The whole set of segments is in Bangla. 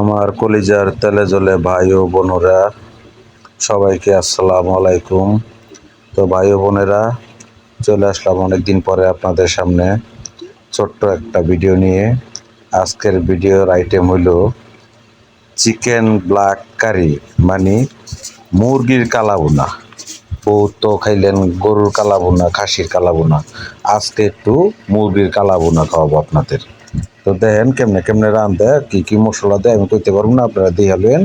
আমার কলিজার তেলে জলে ভাই ও বোনেরা, সবাইকে আসসালামু আলাইকুম। তো ভাই ও বোনেরা, চলে আসলাম অনেকদিন পরে আপনাদের সামনে ছোট্ট একটা ভিডিও নিয়ে। আজকের ভিডিওর আইটেম হলো চিকেন ব্ল্যাক কারি মানে মুরগির কালাবোনা ও তো খাইলেন গরুর কালাবোনা খাসির কালাবোনা আজকে একটু মুরগির কালাবোনা খাওয়াবো আপনাদের। তো দেখেন কেমনে কেমনে রান্ধে কি কি মশলা দেয়, আমি কইতে পারব না, আপনারা দিয়ে হলেন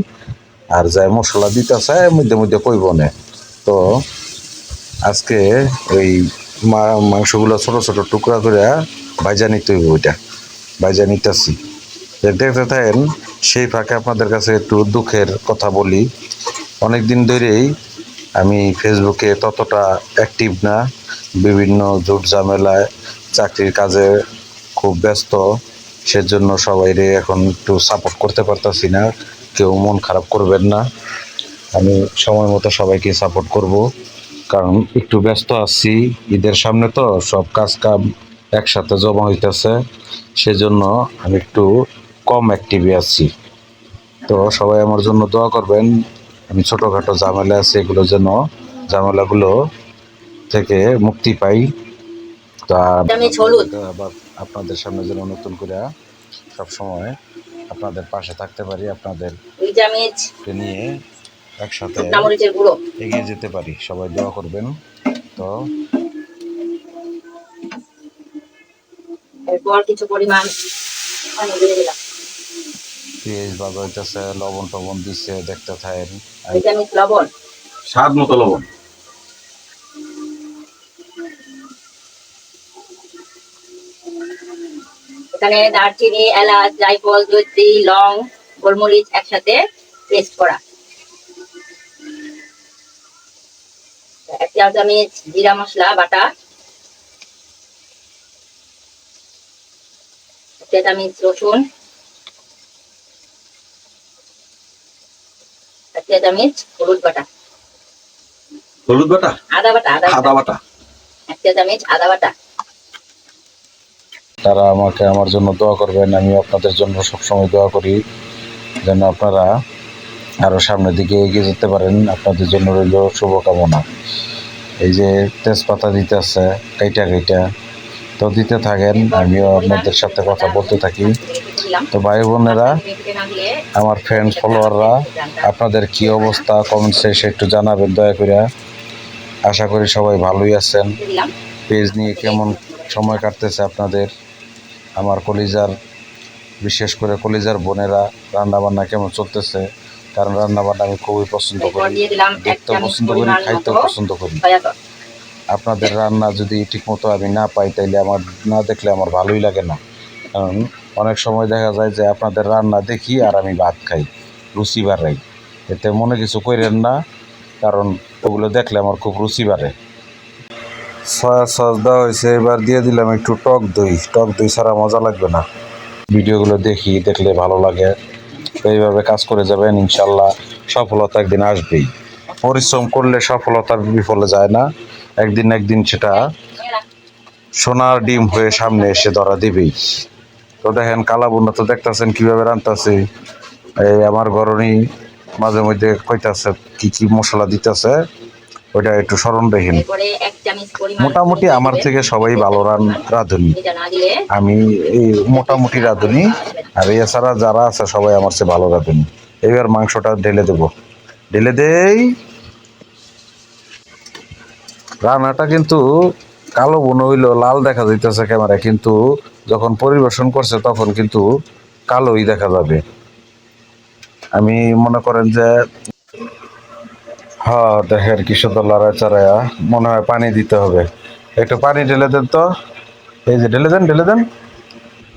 আর যাই মশলা দিতে চায়, মধ্যে মধ্যে কইব না। তো আজকে ওই মাংসগুলো ছোট ছোট টুকরা করে ভাজা নিতে হইব ওইটা ভাজা নিতেছি। দেখতে থাকেন, সেই ফাঁকে আপনাদের কাছে একটু দুঃখের কথা বলি। অনেক দিন ধরেই আমি ফেসবুকে ততটা অ্যাক্টিভ না, বিভিন্ন জুট ঝামেলায় চাকরির কাজে খুব ব্যস্ত। সেজন্য সবাইরে এখন একটু সাপোর্ট করতে পারতাছি না। কেউ মন খারাপ করবেন না। আমি সময় মতো সবাইকে সাপোর্ট করব। কারণ একটু ব্যস্ত আছি। ঈদের সামনে তো সব কাজ কাম একসাথে জমা হইতেছে। সেজন্য আমি একটু কম অ্যাক্টিভে আছি। তো সবাই আমার জন্য দোয়া করবেন। আমি ছোটোখাটো ঝামেলা আছে এগুলো যেন ঝামেলাগুলো থেকে মুক্তি পাই। তা। আবার আপনাদের সামনে যেন নতুন করে সব সময় আপনাদের পাশে থাকতে পারি আপনাদের নিয়ে একসাথে এগিয়ে যেতে পারি। সবাই দোয়া করবেন। তো এরপর কিছু পরিমাণ পানি দিয়ে দিলাম। পেঁয়াজ হইতেছে লবণ টবণ দিচ্ছে দেখতে থাকেন। লবণ। স্বাদ মতো লবণ। এখানে দারচিনি এলাচ জায়ফল জৈত্রী লং গোলমরিচ একসাথে পেস্ট করা। এক চামচ জিরা মশলা বাটা। এক চামচ রসুন। এক চামচ হলুদ বাটা। হলুদ বাটা? আদা বাটা আদা বাটা। এক চামচ আদা বাটা। তারা আমাকে আমার জন্য দোয়া করবেন আমি আপনাদের জন্য সবসময় দোয়া করি যেন আপনারা আরও সামনের দিকে এগিয়ে যেতে পারেন। আপনাদের জন্য রইল শুভকামনা। এই যে তেজপাতা দিতে আছে কাইটা কাইটা তো দিতে থাকেন আমিও আপনাদের সাথে কথা বলতে থাকি। তো ভাই বোনেরা আমার ফ্রেন্ড ফলোয়াররা আপনাদের কি অবস্থা? কমেন্টসে এসে একটু জানাবেন দয়া করে। আশা করি সবাই ভালোই আছেন। পেজ নিয়ে কেমন সময় কাটতেছে আপনাদের? আমার কলিজার বিশেষ করে কলিজার বোনেরা রান্নাবান্না কেমন চলতেছে কারণ রান্নাবান্না আমি খুবই পছন্দ করি। দেখতেও পছন্দ করি খাইতেও পছন্দ করি। আপনাদের রান্না যদি ঠিকমতো আমি না পাই তাইলে আমার না দেখলে আমার ভালোই লাগে না। কারণ অনেক সময় দেখা যায় যে আপনাদের রান্না দেখি আর আমি ভাত খাই রুচি বাড়াই। এতে মনে কিছু কইরেন না কারণ ওগুলো দেখলে আমার খুব রুচি বাড়ে। সয়া সস দেওয়া হয়েছে, এবার দিয়ে দিলাম একটু টক দই। টক দই ছাড়া মজা লাগবে না। ভিডিওগুলো দেখি, দেখলে ভালো লাগে। এইভাবে কাজ করে যাবেন, ইনশাল্লাহ সফলতা একদিন আসবেই। পরিশ্রম করলে সফলতা বিফলে যায় না। একদিন একদিন সেটা সোনার ডিম হয়ে সামনে এসে ধরা দিবেই। তো দেখেন, কালা বুন্না তো দেখতেছেন কীভাবে রান্তাছে। এই আমার গরনি মাঝে মধ্যে কইতাছে, কি কি মশলা দিতেছে? ওইটা একটু স্মরণ রেখেন মোটামুটি আমার থেকে সবাই ভালো রান রাঁধুনি। আমি এই মোটামুটি রাঁধুনি। আর এছাড়া যারা আছে সবাই আমার চেয়ে ভালো রাঁধুনি। এবার মাংসটা ঢেলে দেব। ঢেলে দেই। রান্নাটা কিন্তু কালো বোন হইল লাল দেখা যাইতেছে ক্যামেরা কিন্তু যখন পরিবেশন করছে তখন কিন্তু কালোই দেখা যাবে। আমি মনে করেন যে হ্যাঁ দেখেন কি সুন্দর লড়াই চড়াইয়া। মনে হয় পানি দিতে হবে। একটু পানি ঢেলে দেন তো। এই যে ঢেলে দেন ঢেলে দেন।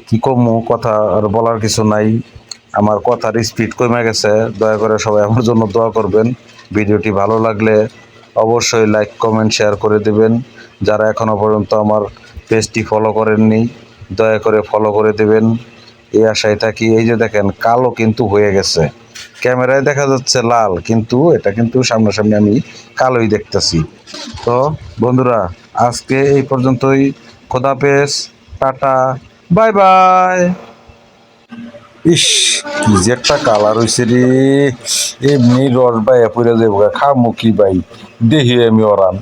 কি কমু, কথা আর বলার কিছু নাই। আমার কথার স্পিড কমে গেছে। দয়া করে সবাই আমার জন্য দোয়া করবেন। ভিডিওটি ভালো লাগলে অবশ্যই লাইক কমেন্ট শেয়ার করে দেবেন। যারা এখনও পর্যন্ত আমার পেজটি ফলো করেননি, দয়া করে ফলো করে দেবেন। এই আশায় থাকি। এই যে দেখেন, কালো কিন্তু হয়ে গেছে। ক্যামেরায় দেখা যাচ্ছে লাল, কিন্তু এটা কিন্তু সামনাসামনি আমি কালোই দেখতেছি। তো বন্ধুরা, আজকে এই পর্যন্তই। খোদাপেস টাটা, বাই বাই। ইস, কি যে একটা কালার হয়েছে রে। এমনি রস বাই পড়ে যাব খামু কি ভাই দেখি আমি ওরান